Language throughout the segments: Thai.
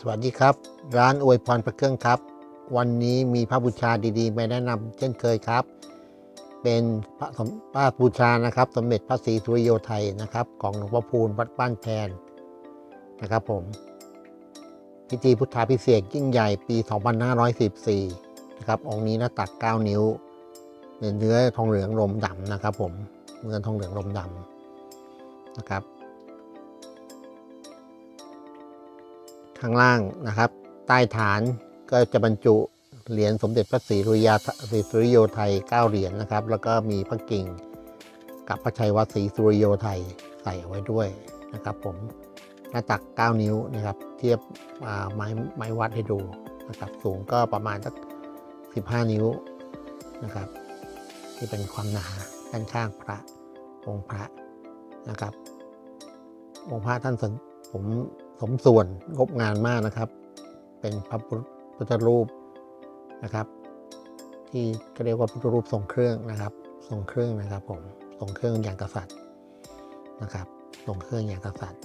สวัสดีครับ ร้านอวยพรพระเครื่องครับ วันนี้มีพระบูชาดีๆมาแนะนำเช่นเคยครับ เป็นพระสมพระบูชานะครับ สมเด็จพระศรีสุริโยไทยนะครับ ของหลวงพ่อพูนวัดบ้านแพนนะครับผม พิธีพุทธาพิเศษยิ่งใหญ่ปี 2514นะครับองค์นี้หน้าตัก 9 นิ้วเนื้อเนื้อทองเหลืองลมดำนะครับ ผมเนื้อทองเหลืองลมดำนะครับ ข้างล่างนะครับ ใต้ฐานก็จะบรรจุเหรียญสมเด็จพระศรีสุริยาศรีสุริโยไทย9เหรียญนะครับ แล้วก็มีพระกิ่งกับพระชัยวัดศรีสุริโยไทยใส่เอาไว้ด้วยนะครับผมหน้าตัก 9 นิ้วนะครับ เทียบไม้ไม้วัดให้ดูนะครับสูงก็ประมาณสัก 15 นิ้วนะครับที่เป็นความหนาด้านข้างพระองค์พระนะครับ องค์พระท่านสนผม สมส่วนงบงานมากนะครับ เป็นพระพุทธรูปนะครับ ที่เรียกว่าพุทธรูปทรงเครื่องนะครับ ทรงเครื่องนะครับผมทรงเครื่องอย่างกษัตริย์นะครับทรงเครื่องอย่างกษัตริย์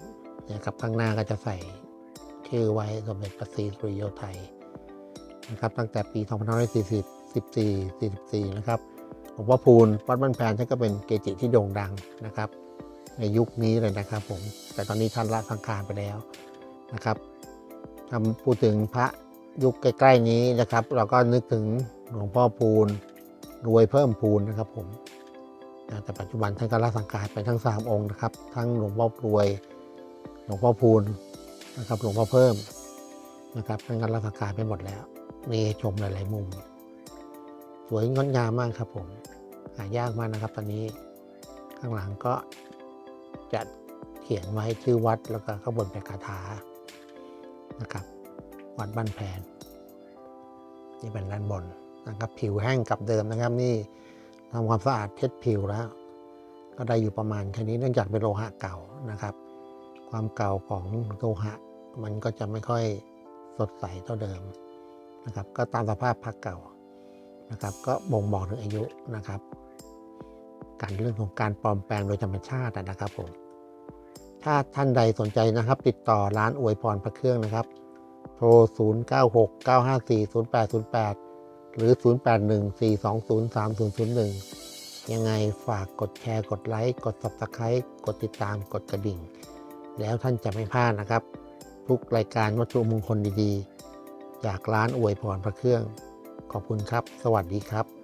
นะครับข้างหน้าก็จะใส่ชื่อไว้สมเด็จพระศรีสุริโยไทยนะครับตั้งแต่ปี 2540 14 44 นะครับหลวงพ่อพูนวัดบ้านแพนท่านก็เป็นเกจิที่โด่งดังนะครับ ในยุคนี้เลยนะครับผม แต่ตอนนี้ท่านละสังขารไปแล้วนะครับทำพูดถึงพระยุคใกล้ๆนี้นะครับ เราก็นึกถึงหลวงพ่อพูนรวยเพิ่มพูนนะครับผมแต่ปัจจุบันท่านก็ละสังขารไปทั้ง 3 องค์นะครับ ทั้งหลวงพ่อรวย หลวงพ่อพูนนะครับ หลวงพ่อเพิ่มนะครับท่านก็ละสังขารไปหมดแล้วมีชมหลายๆมุม สวยงดงามมากครับผมหายากมากนะครับ ตอนนี้ข้างหลังก็ จะเขียนไว้ชื่อวัดแล้วก็ข้างบนเป็นคาถานะครับ วัดบ้านแพนนี่เป็นด้านบนนะครับผิวแห้งกลับเดิมนะครับ นี่ทำความสะอาดเช็ดผิวแล้ว ก็ได้อยู่ประมาณแค่นี้เนื่องจากเป็นโลหะเก่านะครับ ความเก่าของโลหะ มันก็จะไม่ค่อยสดใสเท่าเดิมนะครับ ก็ตามสภาพพักเก่านะครับ ก็บ่งบอกถึงอายุนะครับ การเรื่องของการปลอมแปลงโดยธรรมชาตินะครับผมถ้าท่านใดสนใจนะครับ ติดต่อร้านอวยพรพระเครื่องนะครับ โทร 0 9 6 9 5 4 0 8 0 8 หรือ 0 8 1 4 2 0 3 0 0 1 ยังไงฝากกดแชร์ กดไลค์ กด Subscribe กดติดตาม กดกระดิ่ง แล้วท่านจะไม่พลาดนะครับ ทุกรายการวัตถุมงคลดีๆ จากร้านอวยพรพระเครื่อง ขอบคุณครับ สวัสดีครับ